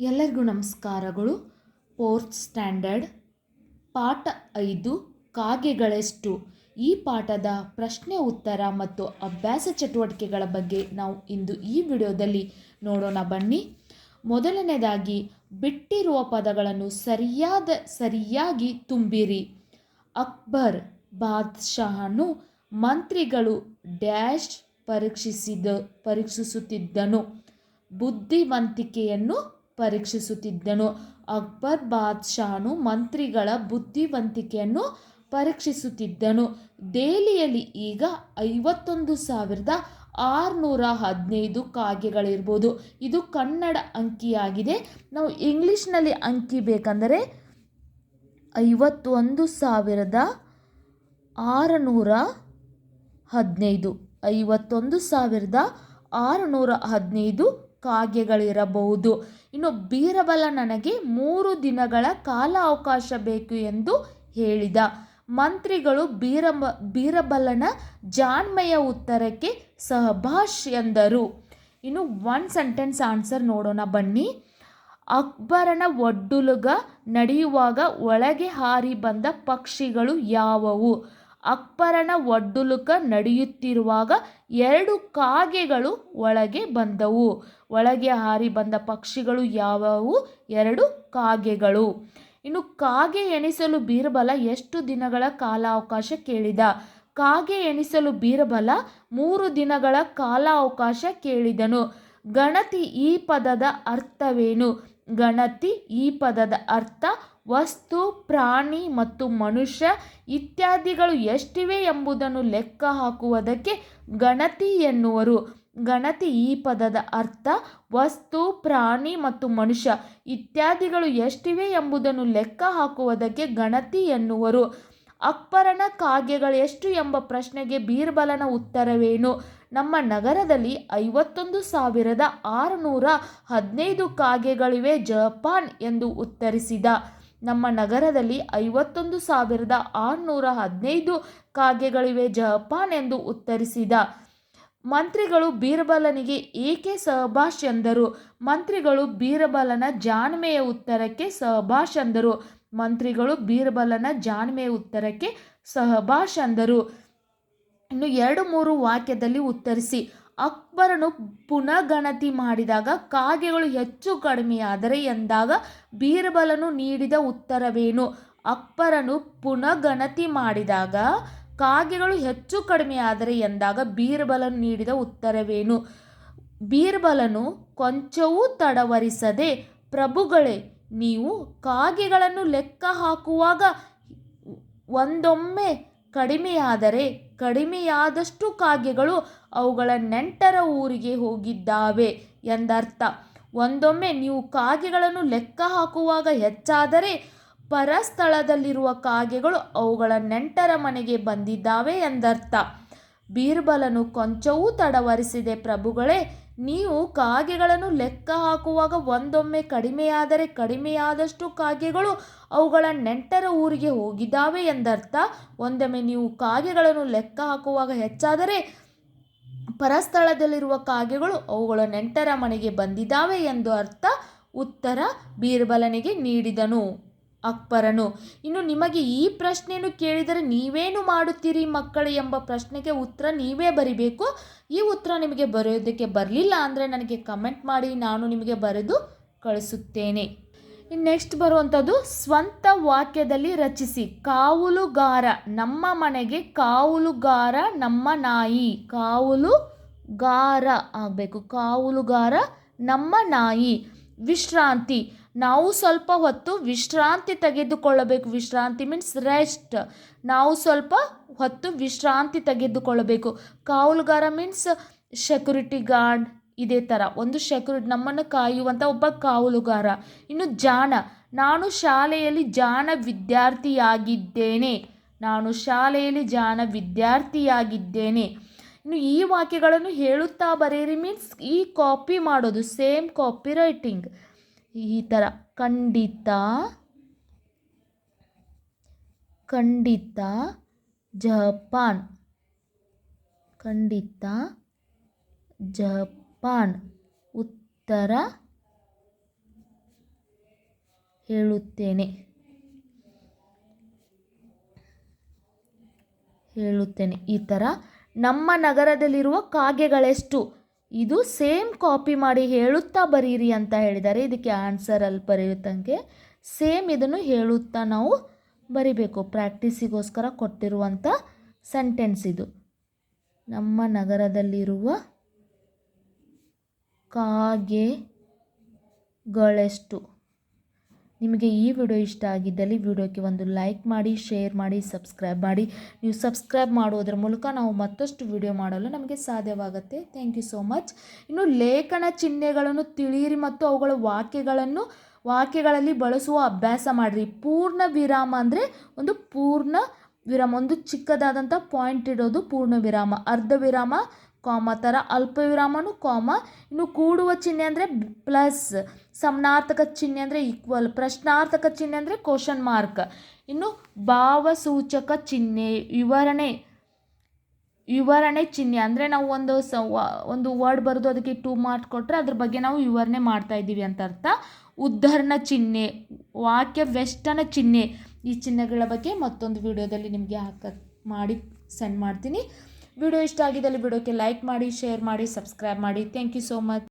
ಎಲ್ಲರಿಗೂ ನಮಸ್ಕಾರಗಳು. Fourth standard ಪಾಠ ಐದು, ಕಾಗೆಗಳೆಷ್ಟು. ಈ ಪಾಠದ ಪ್ರಶ್ನೆ ಉತ್ತರ ಮತ್ತು ಅಭ್ಯಾಸ ಚಟುವಟಿಕೆಗಳ ಬಗ್ಗೆ ನಾವು ಇಂದು ಈ ವಿಡಿಯೋದಲ್ಲಿ ನೋಡೋಣ ಬನ್ನಿ. ಮೊದಲನೇದಾಗಿ, ಬಿಟ್ಟಿರುವ ಪದಗಳನ್ನು ಸರಿಯಾದ, ಸರಿಯಾಗಿ ತುಂಬಿರಿ. ಅಕ್ಬರ್ ಬಾದ್ಶಾಹನು ಮಂತ್ರಿಗಳು ಡ್ಯಾಶ್ ಪರೀಕ್ಷಿಸಿದ, ಪರೀಕ್ಷಿಸುತ್ತಿದ್ದನು. ಬುದ್ಧಿವಂತಿಕೆಯನ್ನು ಪರೀಕ್ಷಿಸುತ್ತಿದ್ದನು. ಅಕ್ಬರ್ ಬಾದ್ಶಾನು ಮಂತ್ರಿಗಳ ಬುದ್ಧಿವಂತಿಕೆಯನ್ನು ಪರೀಕ್ಷಿಸುತ್ತಿದ್ದನು. ದೆಹಲಿಯಲ್ಲಿ ಈಗ ಐವತ್ತೊಂದು ಸಾವಿರದ ಆರುನೂರ ಹದಿನೈದು ಕಾಗೆಗಳಿರ್ಬೋದು. ಇದು ಕನ್ನಡ ಅಂಕಿಯಾಗಿದೆ. ನಾವು ಇಂಗ್ಲೀಷ್ನಲ್ಲಿ ಅಂಕಿ ಬೇಕಂದರೆ ಐವತ್ತೊಂದು ಸಾವಿರದ ಆರುನೂರ ಹದಿನೈದು. ಐವತ್ತೊಂದು ಸಾವಿರದ ಆರುನೂರ ಹದಿನೈದು ಕಾಗೆಗಳಿರಬಹುದು. ಇನ್ನು ಬೀರಬಲ ನನಗೆ ಮೂರು ದಿನಗಳ ಕಾಲ ಅವಕಾಶ ಬೇಕು ಎಂದು ಹೇಳಿದ. ಮಂತ್ರಿಗಳು ಬೀರಬ ಬೀರಬಲನ ಜಾಣ್ಮೆಯ ಉತ್ತರಕ್ಕೆ ಸಹಭಾಷ್ ಎಂದರು. ಇನ್ನು ಒನ್ ಸೆಂಟೆನ್ಸ್ ಆನ್ಸರ್ ನೋಡೋಣ ಬನ್ನಿ. ಅಕ್ಬರನ ಒಡ್ಡುಲುಗ ನಡೆಯುವಾಗ ಒಳಗೆ ಹಾರಿ ಬಂದ ಪಕ್ಷಿಗಳು ಯಾವುವು? ಅಕ್ಬರನ ಒಡ್ಡುಲುಕ ನಡೆಯುತ್ತಿರುವಾಗ ಎರಡು ಕಾಗೆಗಳು ಒಳಗೆ ಬಂದವು. ಒಳಗೆ ಹಾರಿ ಬಂದ ಪಕ್ಷಿಗಳು ಯಾವುವು? ಎರಡು ಕಾಗೆಗಳು. ಇನ್ನು ಕಾಗೆ ಎಣಿಸಲು ಬೀರಬಲ ಎಷ್ಟು ದಿನಗಳ ಕಾಲಾವಕಾಶ ಕೇಳಿದ? ಕಾಗೆ ಎಣಿಸಲು ಬೀರಬಲ ಮೂರು ದಿನಗಳ ಕಾಲಾವಕಾಶ ಕೇಳಿದನು. ಗಣತಿ ಈ ಪದದ ಅರ್ಥವೇನು? ಗಣತಿ ಈ ಪದದ ಅರ್ಥ ವಸ್ತು, ಪ್ರಾಣಿ ಮತ್ತು ಮನುಷ್ಯ ಇತ್ಯಾದಿಗಳು ಎಷ್ಟಿವೆ ಎಂಬುದನ್ನು ಲೆಕ್ಕ ಹಾಕುವುದಕ್ಕೆ ಗಣತಿ ಎನ್ನುವರು. ಗಣತಿ ಈ ಪದದ ಅರ್ಥ ವಸ್ತು, ಪ್ರಾಣಿ ಮತ್ತು ಮನುಷ್ಯ ಇತ್ಯಾದಿಗಳು ಎಷ್ಟಿವೆ ಎಂಬುದನ್ನು ಲೆಕ್ಕ ಹಾಕುವುದಕ್ಕೆ ಗಣತಿ ಎನ್ನುವರು. ಅಕ್ಬರನ ಕಾಗೆಗಳು ಎಷ್ಟು ಎಂಬ ಪ್ರಶ್ನೆಗೆ ಬೀರ್ಬಲನ ಉತ್ತರವೇನು? ನಮ್ಮ ನಗರದಲ್ಲಿ ಐವತ್ತೊಂದು ಸಾವಿರದ ಆರುನೂರ ಹದಿನೈದು ಕಾಗೆಗಳಿವೆ ಜಪಾನ್ ಎಂದು ಉತ್ತರಿಸಿದ. ನಮ್ಮ ನಗರದಲ್ಲಿ ಐವತ್ತೊಂದು ಸಾವಿರದ ಆರುನೂರ ಹದಿನೈದು ಕಾಗೆಗಳಿವೆ, ಜಪಾನ್ ಎಂದು ಉತ್ತರಿಸಿದ. ಮಂತ್ರಿಗಳು ಬೀರಬಲನಿಗೆ ಏಕೆ ಸಹಭಾಷ್ ಎಂದರು? ಮಂತ್ರಿಗಳು ಬೀರಬಲನ ಜಾಣ್ಮೆಯ ಉತ್ತರಕ್ಕೆ ಸಹಭಾಷ್ ಎಂದರು. ಮಂತ್ರಿಗಳು ಬೀರಬಲನ ಜಾಣ್ಮೆಯ ಉತ್ತರಕ್ಕೆ ಸಹಭಾಷ್ ಎಂದರು. ಇನ್ನು ಎರಡು ಮೂರು ವಾಕ್ಯದಲ್ಲಿ ಉತ್ತರಿಸಿ. ಅಕ್ಬರನು ಪುನಗಣತಿ ಮಾಡಿದಾಗ ಕಾಗೆಗಳು ಹೆಚ್ಚು ಕಡಿಮೆಯಾದರೆ ಎಂದಾಗ ಬೀರ್ಬಲನು ನೀಡಿದ ಉತ್ತರವೇನು? ಅಕ್ಬರನು ಪುನಗಣತಿ ಮಾಡಿದಾಗ ಕಾಗೆಗಳು ಹೆಚ್ಚು ಕಡಿಮೆಯಾದರೆ ಎಂದಾಗ ಬೀರ್ಬಲನು ನೀಡಿದ ಉತ್ತರವೇನು? ಬೀರ್ಬಲನು, ಕೊಂಚವೂ ತಡವರಿಸದೆ, ಪ್ರಭುಗಳೇ, ನೀವು ಕಾಗೆಗಳನ್ನು ಲೆಕ್ಕ ಹಾಕುವಾಗ ಒಂದೊಮ್ಮೆ ಕಡಿಮೆಯಾದರೆ ಕಡಿಮೆಯಾದಷ್ಟು ಕಾಗೆಗಳು ಅವುಗಳ ನೆಂಟರ ಊರಿಗೆ ಹೋಗಿದ್ದಾವೆ ಎಂದರ್ಥ. ಒಂದೊಮ್ಮೆ ನೀವು ಕಾಗೆಗಳನ್ನು ಲೆಕ್ಕ ಹಾಕುವಾಗ ಹೆಚ್ಚಾದರೆ ಪರಸ್ಥಳದಲ್ಲಿರುವ ಕಾಗೆಗಳು ಅವುಗಳ ನೆಂಟರ ಮನೆಗೆ ಬಂದಿದ್ದಾವೆ ಎಂದರ್ಥ. ಬೀರ್ಬಲನು ಕೊಂಚವೂ ತಡವರಿಸಿದೆ ಪ್ರಭುಗಳೇ ನೀವು ಕಾಗೆಗಳನ್ನು ಲೆಕ್ಕ ಹಾಕುವಾಗ ಒಂದೊಮ್ಮೆ ಕಡಿಮೆಯಾದರೆ ಕಡಿಮೆಯಾದಷ್ಟು ಕಾಗೆಗಳು ಅವುಗಳ ನೆಂಟರ ಊರಿಗೆ ಹೋಗಿದ್ದಾವೆ ಎಂದರ್ಥ. ಒಂದೊಮ್ಮೆ ನೀವು ಕಾಗೆಗಳನ್ನು ಲೆಕ್ಕ ಹಾಕುವಾಗ ಹೆಚ್ಚಾದರೆ ಪರಸ್ಥಳದಲ್ಲಿರುವ ಕಾಗೆಗಳು ಅವುಗಳ ನೆಂಟರ ಮನೆಗೆ ಬಂದಿದ್ದಾವೆ ಎಂದು ಅರ್ಥ. ಉತ್ತರ, ಬೀರ್ಬಲನಿಗೆ ನೀಡಿದನು. ಅಕ್ಬರನು, ಇನ್ನು ನಿಮಗೆ ಈ ಪ್ರಶ್ನೆಯನ್ನು ಕೇಳಿದರೆ ನೀವೇನು ಮಾಡುತ್ತೀರಿ ಮಕ್ಕಳು ಎಂಬ ಪ್ರಶ್ನೆಗೆ ಉತ್ತರ ನೀವೇ ಬರಿಬೇಕು. ಈ ಉತ್ತರ ನಿಮಗೆ ಬರೆಯೋದಕ್ಕೆ ಬರಲಿಲ್ಲ ಅಂದರೆ ನನಗೆ ಕಮೆಂಟ್ ಮಾಡಿ ನಾನು ನಿಮಗೆ ಬರೆದು ಕಳಿಸುತ್ತೇನೆ. ಇನ್ನು ನೆಕ್ಸ್ಟ್ ಬರುವಂಥದ್ದು, ಸ್ವಂತ ವಾಕ್ಯದಲ್ಲಿ ರಚಿಸಿ, ಕಾವಲುಗಾರ ನಮ್ಮ ಮನೆಗೆ ಕಾವಲುಗಾರ ನಮ್ಮ ನಾಯಿ, ಕಾವಲುಗಾರ ಆಗಬೇಕು, ಕಾವಲುಗಾರ ನಮ್ಮ ನಾಯಿ. ವಿಶ್ರಾಂತಿ. ನಾವು ಸ್ವಲ್ಪ ಹೊತ್ತು ವಿಶ್ರಾಂತಿ ತೆಗೆದುಕೊಳ್ಳಬೇಕು. ವಿಶ್ರಾಂತಿ ಮೀನ್ಸ್ ರೆಸ್ಟ್ ನಾವು ಸ್ವಲ್ಪ ಹೊತ್ತು ವಿಶ್ರಾಂತಿ ತೆಗೆದುಕೊಳ್ಳಬೇಕು. ಕಾವಲುಗಾರ ಮೀನ್ಸ್ ಸೆಕ್ಯೂರಿಟಿ ಗಾರ್ಡ್ ಇದೇ ಥರ ಒಂದು ಸೆಕ್ಯೂರಿಟಿ ನಮ್ಮನ್ನು ಕಾಯುವಂಥ ಒಬ್ಬ ಕಾವಲುಗಾರ. ಇನ್ನು ಜಾಣ. ನಾನು ಶಾಲೆಯಲ್ಲಿ ಜಾಣ ವಿದ್ಯಾರ್ಥಿಯಾಗಿದ್ದೇನೆ. ನಾನು ಶಾಲೆಯಲ್ಲಿ ಜಾಣ ವಿದ್ಯಾರ್ಥಿಯಾಗಿದ್ದೇನೆ. ಇನ್ನು ಈ ವಾಕ್ಯಗಳನ್ನು ಹೇಳುತ್ತಾ ಬರೆಯಿರಿ. ಮೀನ್ಸ್ ಈ ಕಾಪಿ ಮಾಡೋದು ಸೇಮ್ ಕಾಪಿ ರೈಟಿಂಗ್ ಈ ಥರ ಖಂಡಿತ ಖಂಡಿತ, ಜಪಾನ್. ಖಂಡಿತ, ಜಪಾನ್. ಉತ್ತರ ಹೇಳುತ್ತೇನೆ. ಹೇಳುತ್ತೇನೆ. ಈ ಥರ ನಮ್ಮ ನಗರದಲ್ಲಿರುವ ಕಾಗೆಗಳೆಷ್ಟು? ಇದು ಸೇಮ್ ಕಾಪಿ ಮಾಡಿ ಹೇಳುತ್ತಾ ಬರೀರಿ ಅಂತ ಹೇಳಿದ್ದಾರೆ ಇದಕ್ಕೆ ಆನ್ಸರ್ ಅಲ್ಲಿ ಬರೆಯುತ್ತಂಗೆ ಸೇಮ್ ಇದನ್ನು ಹೇಳುತ್ತಾ ನಾವು ಬರಿಬೇಕು. ಪ್ರಾಕ್ಟೀಸಿಗೋಸ್ಕರ ಕೊಟ್ಟಿರುವಂಥ ಸೆಂಟೆನ್ಸ್ ಇದು. ನಮ್ಮ ನಗರದಲ್ಲಿರುವ ಕಾಗೆಗಳೆಷ್ಟು? ನಿಮಗೆ ಈ ವಿಡಿಯೋ ಇಷ್ಟ ಆಗಿದ್ದಲ್ಲಿ ವಿಡಿಯೋಕ್ಕೆ ಒಂದು ಲೈಕ್ ಮಾಡಿ, ಶೇರ್ ಮಾಡಿ, ಸಬ್ಸ್ಕ್ರೈಬ್ ಮಾಡಿ. ನೀವು ಸಬ್ಸ್ಕ್ರೈಬ್ ಮಾಡುವುದರ ಮೂಲಕ ನಾವು ಮತ್ತಷ್ಟು ವಿಡಿಯೋ ಮಾಡಲು ನಮಗೆ ಸಾಧ್ಯವಾಗುತ್ತೆ. ಥ್ಯಾಂಕ್ ಯು ಸೋ ಮಚ್ ಇನ್ನು ಲೇಖನ ಚಿಹ್ನೆಗಳನ್ನು ತಿಳಿಯಿರಿ ಮತ್ತು ಅವುಗಳ ವಾಕ್ಯಗಳನ್ನು, ವಾಕ್ಯಗಳಲ್ಲಿ ಬಳಸುವ ಅಭ್ಯಾಸ ಮಾಡಿರಿ. ಪೂರ್ಣ ವಿರಾಮ ಅಂದರೆ ಒಂದು ಪೂರ್ಣ ವಿರಾಮ, ಒಂದು ಚಿಕ್ಕದಾದಂಥ ಪಾಯಿಂಟ್ ಇಡೋದು ಪೂರ್ಣ ವಿರಾಮ. ಅರ್ಧ ವಿರಾಮ ಕಾಮ, ಥರ ಅಲ್ಪ ವಿರಾಮನು ಕಾಮ, ಇನ್ನು ಕೂಡುವ ಚಿಹ್ನೆ ಅಂದರೆ ಪ್ಲಸ್ ಸಮನಾರ್ಥಕ ಚಿಹ್ನೆ ಅಂದರೆ ಈಕ್ವಲ್ ಪ್ರಶ್ನಾರ್ಥಕ ಚಿಹ್ನೆ ಅಂದರೆ ಕ್ವಶನ್ ಮಾರ್ಕ್ ಇನ್ನು ಭಾವಸೂಚಕ ಚಿಹ್ನೆ, ವಿವರಣೆ ವಿವರಣೆ ಚಿಹ್ನೆ, ಅಂದರೆ ನಾವು ಒಂದು ಸ ಒಂದು ವರ್ಡ್ ಬರೆದು ಅದಕ್ಕೆ ಟೂ ಮಾರ್ಕ್ ಕೊಟ್ಟರೆ ಅದ್ರ ಬಗ್ಗೆ ನಾವು ವಿವರಣೆ ಮಾಡ್ತಾ ಇದ್ದೀವಿ ಅಂತ ಅರ್ಥ. ಉದ್ಧರಣ ಚಿಹ್ನೆ, ವಾಕ್ಯ ವ್ಯಷ್ಟನ ಚಿಹ್ನೆ, ಈ ಚಿಹ್ನೆಗಳ ಬಗ್ಗೆ ಮತ್ತೊಂದು ವಿಡಿಯೋದಲ್ಲಿ ನಿಮಗೆ ಹಾಕ ಮಾಡಿ ಸೆಂಡ್ ಮಾಡ್ತೀನಿ. ವಿಡಿಯೋ ಇಷ್ಟ ಆಗಿದ್ದಲ್ಲಿ ವಿಡಿಯೋಕ್ಕೆ ಲೈಕ್ ಮಾಡಿ ಶೇರ್ ಮಾಡಿ ಸಬ್ಸ್ಕ್ರೈಬ್ ಮಾಡಿ. Thank you so much